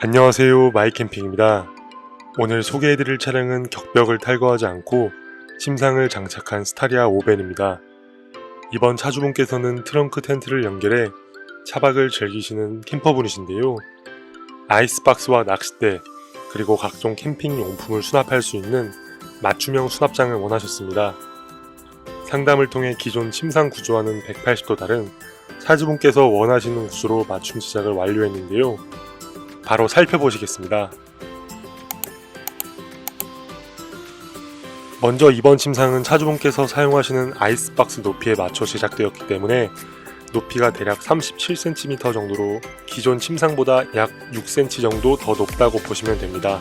안녕하세요 마이캠핑입니다. 오늘 소개해드릴 차량은 격벽을 탈거하지 않고 침상을 장착한 스타리아 5벤입니다. 이번 차주분께서는 트렁크 텐트를 연결해 차박을 즐기시는 캠퍼분이신데요. 아이스박스와 낚싯대 그리고 각종 캠핑 용품을 수납할 수 있는 맞춤형 수납장을 원하셨습니다. 상담을 통해 기존 침상 구조와는 180도 다른 차주분께서 원하시는 구조로 맞춤 제작을 완료했는데요. 바로 살펴보시겠습니다. 먼저 이번 침상은 차주분께서 사용하시는 아이스박스 높이에 맞춰 제작되었기 때문에 높이가 대략 37cm 정도로 기존 침상보다 약 6cm 정도 더 높다고 보시면 됩니다.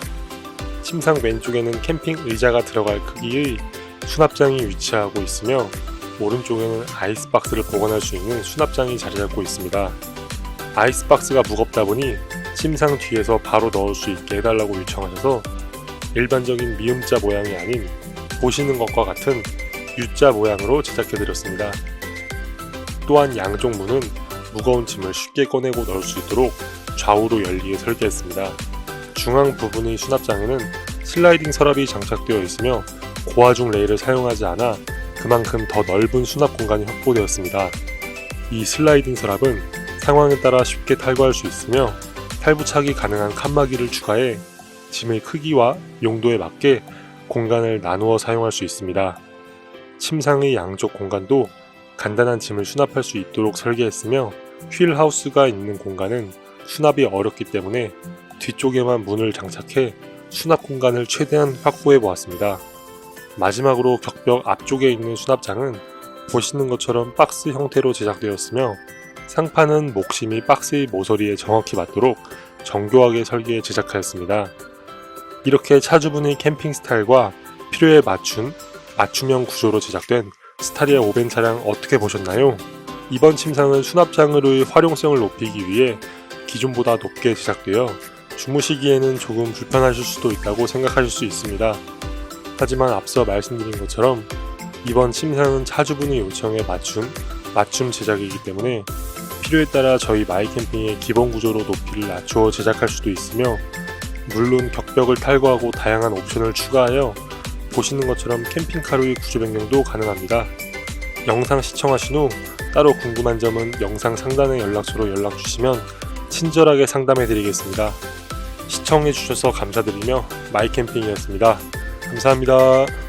침상 왼쪽에는 캠핑 의자가 들어갈 크기의 수납장이 위치하고 있으며 오른쪽에는 아이스박스를 보관할 수 있는 수납장이 자리 잡고 있습니다. 아이스박스가 무겁다 보니 침상 뒤에서 바로 넣을 수 있게 해달라고 요청하셔서 일반적인 미음자 모양이 아닌 보시는 것과 같은 U자 모양으로 제작해드렸습니다. 또한 양쪽 문은 무거운 짐을 쉽게 꺼내고 넣을 수 있도록 좌우로 열리게 설계했습니다. 중앙 부분의 수납장에는 슬라이딩 서랍이 장착되어 있으며 고화중 레일을 사용하지 않아 그만큼 더 넓은 수납 공간이 확보되었습니다. 이 슬라이딩 서랍은 상황에 따라 쉽게 탈거할 수 있으며 탈부착이 가능한 칸막이를 추가해 짐의 크기와 용도에 맞게 공간을 나누어 사용할 수 있습니다. 침상의 양쪽 공간도 간단한 짐을 수납할 수 있도록 설계했으며 휠하우스가 있는 공간은 수납이 어렵기 때문에 뒤쪽에만 문을 장착해 수납 공간을 최대한 확보해 보았습니다. 마지막으로 격벽 앞쪽에 있는 수납장은 보시는 것처럼 박스 형태로 제작되었으며 상판은 목심이 박스의 모서리에 정확히 맞도록 정교하게 설계해 제작하였습니다. 이렇게 차주분의 캠핑 스타일과 필요에 맞춘 맞춤형 구조로 제작된 스타리아 5벤 차량 어떻게 보셨나요? 이번 침상은 수납장으로의 활용성을 높이기 위해 기존보다 높게 제작되어 주무시기에는 조금 불편하실 수도 있다고 생각하실 수 있습니다. 하지만 앞서 말씀드린 것처럼 이번 침상은 차주분의 요청에 맞춘 맞춤 제작이기 때문에 필요에 따라 저희 마이캠핑의 기본 구조로 높이를 낮추어 제작할 수도 있으며 물론 격벽을 탈거하고 다양한 옵션을 추가하여 보시는 것처럼 캠핑카로의 구조 변경도 가능합니다. 영상 시청하신 후 따로 궁금한 점은 영상 상단의 연락처로 연락 주시면 친절하게 상담해 드리겠습니다. 시청해 주셔서 감사드리며 마이캠핑이었습니다. 감사합니다.